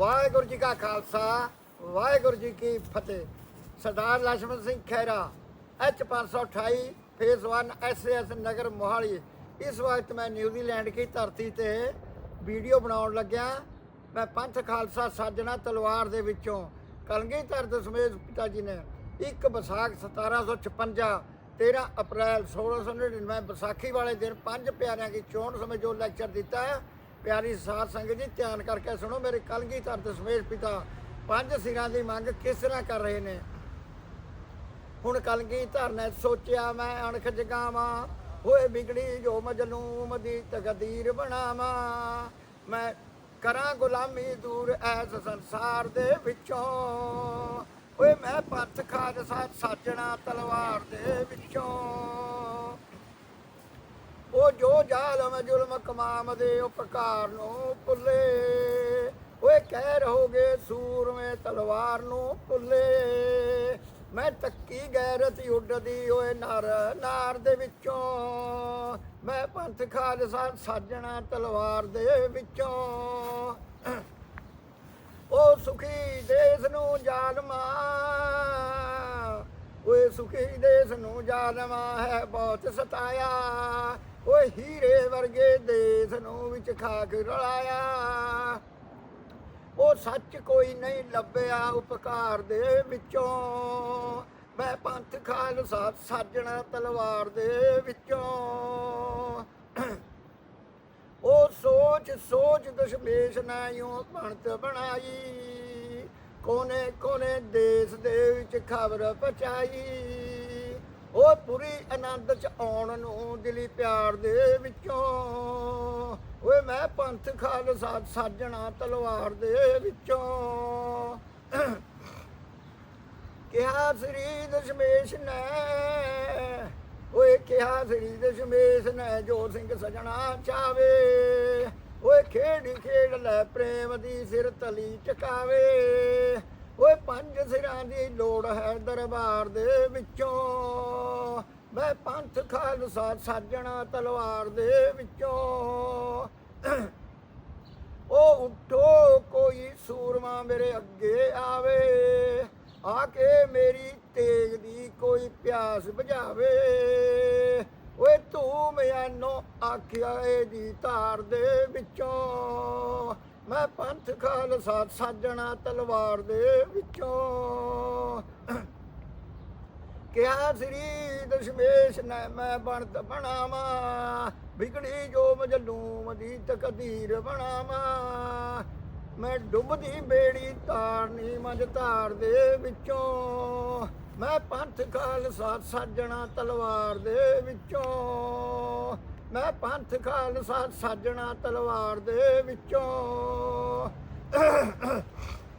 ਵਾਹਿਗੁਰੂ ਜੀ ਕਾ ਖਾਲਸਾ, ਵਾਹਿਗੁਰੂ ਜੀ ਕੀ ਫਤਿਹ। Sardar Lakshman Singh Khaira H 528 phase 1 SS Nagar Mohali. ਇਸ ਵਕਤ ਮੈਂ ਨਿਊਜ਼ੀਲੈਂਡ ਕੀ ਧਰਤੀ ਤੇ ਵੀਡੀਓ ਬਣਾਉਣ ਲੱਗਿਆ। ਮੈਂ ਪੰਥ ਖਾਲਸਾ ਸਾਜਣਾ ਤਲਵਾਰ ਦੇ ਵਿੱਚੋਂ ਕਲਗੀ ਕਲਗੀਧਰ ਸਮੇਤ ਪਿਤਾ ਜੀ ਨੇ ਇੱਕ ਵਿਸਾਖ 1756 13 ਅਪ੍ਰੈਲ 1699 ਵਿਸਾਖੀ ਵਾਲੇ ਦਿਨ ਪੰਜ ਪਿਆਰਿਆਂ ਦੀ ਚੋਣ ਸਮੇਂ ਜੋ ਲੈਕਚਰ ਦਿੱਤਾ ਹੈ ਪਿਆਰੀ ਸਾਧ ਸੰਗਤ ਜੀ, ਧਿਆਨ ਕਰਕੇ ਸੁਣੋ ਮੇਰੇ ਕਲਗੀਧਰ ਦਸ਼ਮੇਸ਼ ਪਿਤਾ। ਪੰਜ ਸਿਰਾਂ ਦੀ ਮੰਗ ਕਿਸ ਤਰ੍ਹਾਂ ਕਰ ਰਹੇ ਨੇ? ਹੁਣ ਕਲਗੀਧਰ ਨੇ ਸੋਚਿਆ ਮੈਂ, ਅਣਖ ਜਗਾਵਾਂ, ਹੋਏ ਵਿਗੜੀ ਜੋ ਮਜਲੂਮ ਦੀ ਤਕਦੀਰ ਬਣਾਵਾਂ। ਮੈਂ ਕਰਾਂ ਗੁਲਾਮੀ ਦੂਰ ਐਸ ਸੰਸਾਰ ਦੇ ਵਿੱਚੋਂ। ਓਏ ਮੈਂ ਪੱਥ ਖਾਲਸਾ ਸਾਜਣਾ ਤਲਵਾਰ ਦੇ ਵਿੱਚੋਂ। ਉਹ ਜੋ ਜ਼ਾਲਮ ਜ਼ੁਲਮ ਕਮਾਮ ਦੇ ਉਪਕਾਰ ਨੂੰ ਭੁੱਲੇ। ਓਏ ਕਹਿ ਰਹੋਗੇ ਸੂਰਮੇ ਤਲਵਾਰ ਨੂੰ ਭੁੱਲੇ। ਮੈਂ ਤੱਕੀ ਗੈਰਤ ਉੱਡਦੀ ਓਏ ਨਰ, ਨਾਰ ਦੇ ਵਿੱਚੋਂ। ਮੈਂ ਪੰਥ ਖਾਲਸਾ ਸਾਜਣਾ ਤਲਵਾਰ ਦੇ ਵਿੱਚੋਂ। ਉਹ ਸੁਖੀ ਦੇਸ ਨੂੰ ਜ਼ਾਲਮਾ। ਓਏ ਸੁਖੀ ਦੇਸ ਨੂੰ ਜ਼ਾਲਮਾ ਹੈ ਬਹੁਤ ਸਤਾਇਆ। ਓਏ ਹੀਰੇ ਵਰਗੇ ਦੇਸ ਨੂੰ ਵਿੱਚ ਖਾਕ ਰਲਾਇਆ। ਉਹ ਸੱਚ ਕੋਈ ਨਹੀਂ ਲੱਭਿਆ ਉਪਕਾਰ ਦੇ ਵਿੱਚੋਂ। ਮੈਂ ਪੰਥ ਖਾਲਸਾ ਸਾਜਣਾ ਤਲਵਾਰ ਦੇ ਵਿੱਚੋਂ। ਉਹ ਸੋਚ ਸੋਚ ਦਸ਼ਮੇਸ਼ ਨਾ ਯੂੰ ਬਣਤ ਬਣਾਈ। ਕੋਨੇ ਕੋਨੇ ਦੇਸ਼ ਦੇ ਵਿੱਚ ਖਬਰ ਪਹੁੰਚਾਈ। ਉਹ ਪੂਰੀ ਆਨੰਦ ਚ ਆਉਣ ਨੂੰ ਦਿਲੀ ਪਿਆਰ ਦੇ ਵਿੱਚੋਂ। ਓਏ ਮੈਂ ਪੰਥ ਖਾਲਸਾ ਸਾਜਣਾ ਤਲਵਾਰ ਦੇ ਵਿੱਚੋਂ। ਕਿਹਾ ਸ੍ਰੀ ਦਸ਼ਮੇਸ਼ ਨੇ। ਓਏ ਕਿਹਾ ਸ੍ਰੀ ਦਸ਼ਮੇਸ਼ ਨੇ, ਜੋ ਸਿੰਘ ਸਜਣਾ ਚਾਵੇ। ਓਏ ਖੇਡ ਖੇਡ ਲੈ ਪ੍ਰੇਮ ਦੀ ਸਿਰ ਤਲੀ ਚਕਾਵੇ ਓਏ ਪੰਜ ਸਿਰਾਂ ਦੀ ਲੋੜ ਹੈ ਦਰਬਾਰ ਦੇ ਵਿੱਚੋਂ। ਮੈਂ ਪੰਥ ਖਾਲਸਾ ਸਾਜਣਾ ਤਲਵਾਰ ਦੇ ਵਿੱਚੋਂ। ਉਹ ਉੱਠੋ, ਕੋਈ ਸੂਰਮਾ ਮੇਰੇ ਅੱਗੇ ਆਵੇ। ਆ ਕੇ ਮੇਰੀ ਤੇਗ ਦੀ ਕੋਈ ਪਿਆਸ ਬੁਝਾਵੇ। ਓਏ ਤੂੰ ਮਿਆਨੋ ਆਖਿਆ ਏ ਦੀ ਧਾਰ ਦੇ ਵਿੱਚੋਂ। ਮੈਂ ਪੰਥ ਖਾਲਸਾ ਸਾਜਣਾ ਤਲਵਾਰ ਦੇ ਵਿੱਚੋਂ। ਕਿਹਾ ਸ੍ਰੀ ਦਸ਼ਮੇਸ਼ ਨੇ ਮੈਂ ਬਣਤ ਬਣਾਵਾਂ, ਵਿਗੜੀ ਜੋ ਮਜਲੂਮ ਦੀ ਤਕਦੀਰ ਬਣਾਵਾਂ। ਮੈਂ ਡੁੱਬਦੀ ਬੇੜੀ ਤਾਰਨੀ ਮਜ ਧਾਰ ਦੇ ਵਿੱਚੋਂ। ਮੈਂ ਪੰਥ ਖਾਲਸਾ ਸਾਜਣਾ ਤਲਵਾਰ ਦੇ ਵਿੱਚੋਂ। ਮੈਂ ਪੰਥ ਖਾਲਸਾ ਸਾਜਣਾ ਤਲਵਾਰ ਦੇ ਵਿੱਚੋਂ।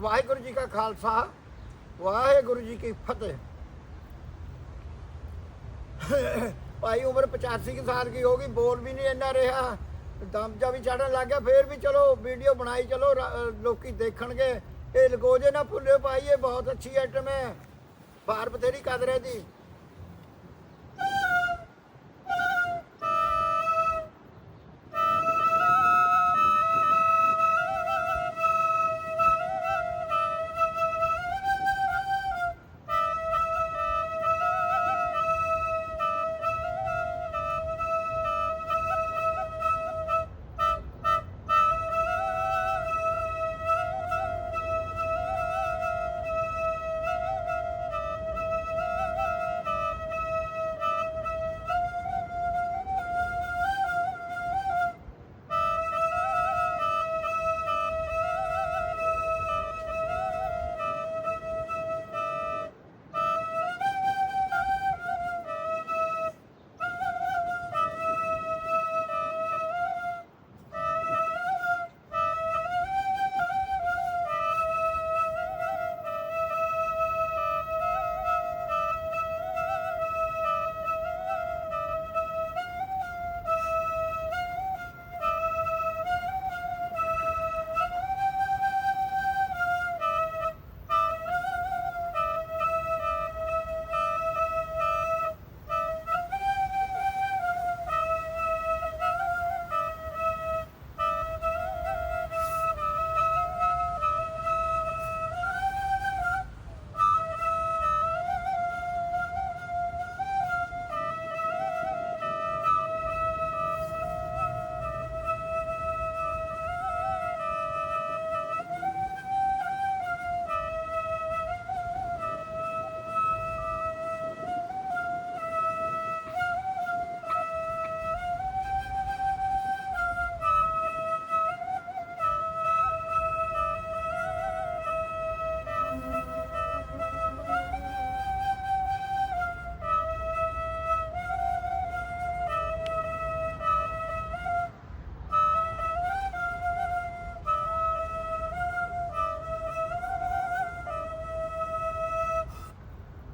ਵਾਹਿਗੁਰੂ ਜੀ ਕਾ ਖਾਲਸਾ, ਵਾਹਿਗੁਰੂ ਜੀ ਕੀ ਫਤਿਹ। ਭਾਈ ਉਮਰ 85 ਕੁ ਸਾਲ ਦੀ ਹੋ ਗਈ, ਬੋਲ ਵੀ ਨਹੀਂ ਇੰਨਾ ਰਿਹਾ। ਦਮ ਜਾ ਵੀ ਚੜਨ ਲੱਗ ਗਿਆ, ਫੇਰ ਵੀ ਚਲੋ ਵੀਡੀਓ ਬਣਾਈ, ਚਲੋ ਰ- ਲੋਕੀ ਦੇਖਣਗੇ। ਇਹ ਲਗੋਜੇ ਨਾ ਭੁੱਲਿਓ ਭਾਈ, ਇਹ ਬਹੁਤ ਅੱਛੀ ਆਈਟਮ ਹੈ। ਬਾਹਰ ਬਥੇਰੀ ਕਦਰ ਹੈ ਦੀ